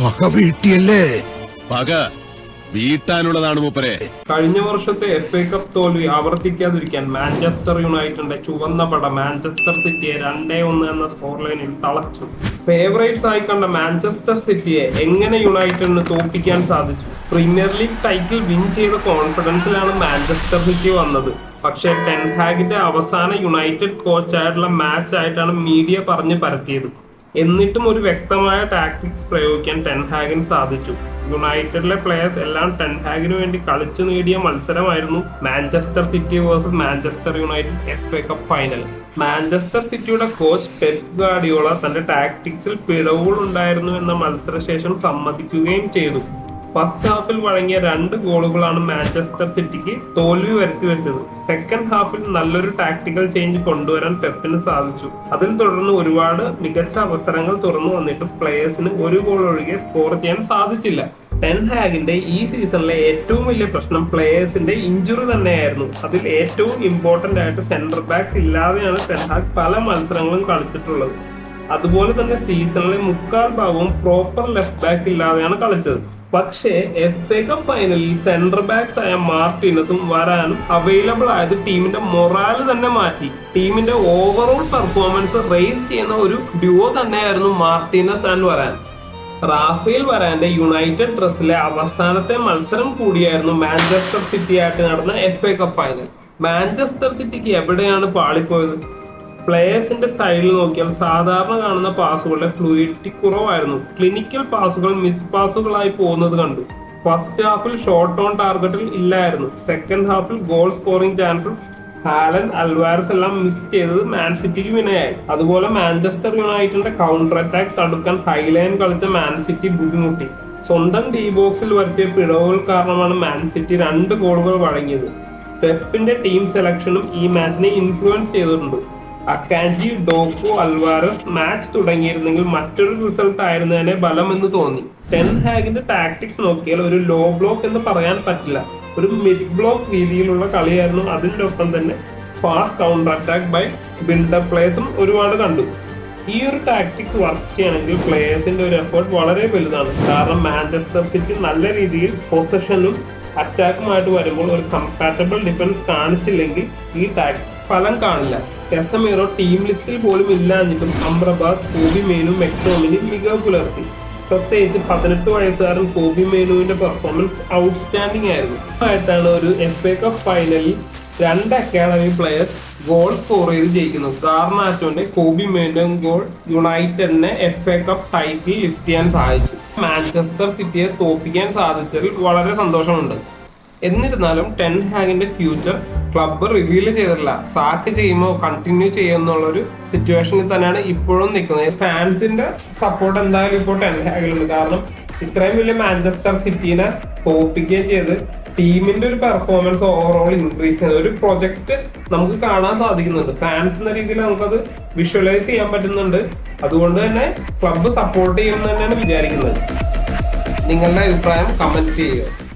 പക വീട്ടിയല്ലേ? പക വീട്ടാനുള്ളതാണ് മൂപ്പരെ. കഴിഞ്ഞ വർഷത്തെ എഫ് എ കപ്പ് തോൽവി ആവർത്തിക്കാതിരിക്കാൻ മാഞ്ചസ്റ്റർ യുണൈറ്റഡിന്റെ ചുവന്ന പട മാഞ്ചസ്റ്റർ സിറ്റിയെ രണ്ടേ ഒന്ന് എന്ന സ്കോർ ലൈനിൽ തളച്ചു. ഫേവറേറ്റ്സ് ആയി കണ്ട മാഞ്ചസ്റ്റർ സിറ്റിയെ എങ്ങനെ യുണൈറ്റഡിന് തോൽപ്പിക്കാൻ സാധിച്ചു? പ്രീമിയർ ലീഗ് ടൈറ്റിൽ വിൻ ചെയ്ത കോൺഫിഡൻസിലാണ് മാഞ്ചസ്റ്റർ സിറ്റി വന്നത്. പക്ഷേ ടെൻഹാഗിന്റെ അവസാന യുണൈറ്റഡ് കോച്ചായിട്ടുള്ള മാച്ച് ആയിട്ടാണ് മീഡിയ പറഞ്ഞു പരത്തിയത്. എന്നിട്ടും ഒരു വ്യക്തമായ ടാക്ടിക്സ് പ്രയോഗിക്കാൻ ടെൻഹാഗിന് സാധിച്ചു. യുണൈറ്റഡിലെ പ്ലേയേഴ്സ് എല്ലാം ടെൻഹാഗിന് വേണ്ടി കളിച്ചു നേടിയ മത്സരമായിരുന്നു Manchester City versus Manchester United F A cup final Manchester സിറ്റിയുടെ കോച്ച് പെപ് ഗാഡിയോള തന്റെ ടാക്ടിക്സിൽ പിഴവുകൾ ഉണ്ടായിരുന്നു എന്ന മത്സരശേഷം സമ്മതിക്കുകയും ചെയ്തു. ഫസ്റ്റ് ഹാഫിൽ വഴങ്ങിയ രണ്ട് ഗോളുകളാണ് മാഞ്ചസ്റ്റർ സിറ്റിക്ക് തോൽവി വരുത്തി വെച്ചത്. സെക്കൻഡ് ഹാഫിൽ നല്ലൊരു ടാക്ടിക്കൽ ചേഞ്ച് കൊണ്ടുവരാൻ പെപ്പിന് സാധിച്ചു. അതിൽ തുടർന്ന് ഒരുപാട് മികച്ച അവസരങ്ങൾ തുറന്നു വന്നിട്ട് പ്ലേയേഴ്സിന് ഒരു ഗോൾ ഒഴികെ സ്കോർ ചെയ്യാൻ സാധിച്ചില്ല. ടെൻ ഹാഗിന്റെ ഈ സീസണിലെ ഏറ്റവും വലിയ പ്രശ്നം പ്ലേയേഴ്സിന്റെ ഇഞ്ചുറി തന്നെയായിരുന്നു. അതിൽ ഏറ്റവും ഇമ്പോർട്ടന്റ് ആയിട്ട് സെന്റർ ബാക്സ് ഇല്ലാതെയാണ് ടെൻ ഹാഗ് പല മത്സരങ്ങളും കളിച്ചിട്ടുള്ളത്. അതുപോലെ തന്നെ സീസണിലെ മുക്കാൽ ഭാഗവും പ്രോപ്പർ ലെഫ്റ്റ് ബാക്ക് ഇല്ലാതെയാണ് കളിച്ചത്. പക്ഷേ എഫ് എ കപ്പ് ഫൈനലിൽ സെന്റർ ബാക്സ് ആയ മാർട്ടിനസും വരാനും അവൈലബിൾ ആയത് ടീമിന്റെ മൊറാൽ തന്നെ മാറ്റി. ടീമിന്റെ ഓവറോൾ പെർഫോമൻസ് റേസ് ചെയ്യുന്ന ഒരു ഡ്യുവോ തന്നെയായിരുന്നു മാർട്ടിനസ് ആൻഡ് വരാൻ. റാഫേൽ വരാന്റെ യുണൈറ്റഡ് ഡ്രസ്സിലെ അവസാനത്തെ മത്സരം കൂടിയായിരുന്നു മാഞ്ചസ്റ്റർ സിറ്റി ആയിട്ട് നടന്ന F A cup final Manchester സിറ്റിക്ക് എവിടെയാണ് പാളിപ്പോയത്? പ്ലേയേഴ്സിന്റെ സൈഡിൽ നോക്കിയാൽ സാധാരണ കാണുന്ന പാസുകളുടെ ഫ്ലൂയിഡിറ്റി കുറവായിരുന്നു. ക്ലിനിക്കൽ പാസുകൾ മിസ് പാസുകളായി പോകുന്നത് കണ്ടു. ഫസ്റ്റ് ഹാഫിൽ ഷോർട്ട് ഓൺ ടാർഗറ്റിൽ ഇല്ലായിരുന്നു. സെക്കൻഡ് ഹാഫിൽ ഗോൾ സ്കോറിംഗ് ചാൻസും ഹാലൻ അൽവാരസ് എല്ലാം മിസ് ചെയ്തത് മാൻ സിറ്റിക്ക് വിനയായി. അതുപോലെ മാഞ്ചസ്റ്റർ യുണൈറ്റഡിന്റെ കൗണ്ടർ അറ്റാക്ക് തടുക്കാൻ ഹൈലൈൻ കളിച്ച മാൻ സിറ്റി ബുദ്ധിമുട്ടി. സ്വന്തം ഡി ബോക്സിൽ വരുത്തിയ പിഴവുകൾ കാരണമാണ് മാൻ സിറ്റി രണ്ട് ഗോളുകൾ വഴങ്ങിയത്. പെപ്പിന്റെ ടീം സെലക്ഷനും ഈ മാച്ചിനെ ഇൻഫ്ലുവൻസ് ചെയ്തിട്ടുണ്ട്. അക്കാൻജി ഡോക്കോ അൽവാരസ് മാച്ച് തുടങ്ങിയിരുന്നെങ്കിൽ മറ്റൊരു റിസൾട്ട് ആയിരുന്നതിനെ ബലം എന്ന് തോന്നി. ടെൻ ഹാഗിന്റെ ടാക്ടിക്സ് നോക്കിയാൽ ഒരു ലോ ബ്ലോക്ക് എന്ന് പറയാൻ പറ്റില്ല. ഒരു മിഡ് ബ്ലോക്ക് രീതിയിലുള്ള കളിയായിരുന്നു അതിന്റെ ഒപ്പം തന്നെ fast counter attack by build up പ്ലേസും ഒരുപാട് കണ്ടു. ഈ ഒരു ടാക്ടിക്സ് വർക്ക് ചെയ്യണമെങ്കിൽ പ്ലേയേഴ്സിന്റെ ഒരു എഫേർട്ട് വളരെ വലുതാണ്. കാരണം മാഞ്ചസ്റ്റർ സിറ്റി നല്ല രീതിയിൽ പൊസഷനും അറ്റാക്കുമായിട്ട് വരുമ്പോൾ ഒരു കമ്പാറ്റബിൾ ഡിഫൻസ് കാണിച്ചില്ലെങ്കിൽ ഈ ടാക്ടിക്സ് ഫലം കാണില്ല. കെസമീറോ ടീം ലിസ്റ്റിൽ പോലും ഇല്ലാഞ്ഞിട്ടും അമ്രബാദ് കോബി മേനു മെക്ടോമിനി മികവ് പുലർത്തി. പ്രത്യേകിച്ച് പതിനെട്ട് വയസ്സുകാരൻ കോബി മേനുവിന്റെ പെർഫോമൻസ് ഔട്ട്സ്റ്റാൻഡിംഗ് ആയിരുന്നു. ആയിട്ടാണ് ഒരു എഫ് എ കപ്പ് ഫൈനലിൽ രണ്ട് അക്കാഡമി പ്ലെയേഴ്സ് ഗോൾ സ്കോർ ചെയ്ത് ജയിക്കുന്നു ഗാർനാച്ചോന്റെ കോബി മേനും ഗോൾ യുണൈറ്റഡിനെ F A cup title lift ചെയ്യാൻ സഹായിച്ചു. മാഞ്ചസ്റ്റർ സിറ്റിയെ തോപ്പിക്കാൻ സാധിച്ചതിൽ വളരെ സന്തോഷമുണ്ട്. എന്നിരുന്നാലും ടെൻ ഹാഗിന്റെ ഫ്യൂച്ചർ ക്ലബ്ബ് റിവീൽ ചെയ്തിട്ടില്ല. സാക്ക് ചെയ്യുമോ കണ്ടിന്യൂ ചെയ്യുമെന്നുള്ളൊരു സിറ്റുവേഷനിൽ തന്നെയാണ് ഇപ്പോഴും നിൽക്കുന്നത്. ഫാൻസിന്റെ സപ്പോർട്ട് എന്തായാലും ഇപ്പോൾ ടെൻഹാഗിലുണ്ട് കാരണം ഇത്രയും വലിയ മാഞ്ചസ്റ്റർ സിറ്റീനെ തോപ്പിക്കുകയും ചെയ്ത് ടീമിന്റെ ഒരു പെർഫോമൻസ് ഓവറോൾ ഇൻക്രീസ് ചെയ്യുന്നത് ഒരു പ്രൊജക്ട് നമുക്ക് കാണാൻ സാധിക്കുന്നുണ്ട്. ഫാൻസ് എന്ന രീതിയിൽ നമുക്കത് വിഷ്വലൈസ് ചെയ്യാൻ പറ്റുന്നുണ്ട്. അതുകൊണ്ട് തന്നെ ക്ലബ്ബ് സപ്പോർട്ട് ചെയ്യുമെന്ന് തന്നെയാണ് വിചാരിക്കുന്നത്. നിങ്ങളുടെ അഭിപ്രായം കമന്റ് ചെയ്യുക.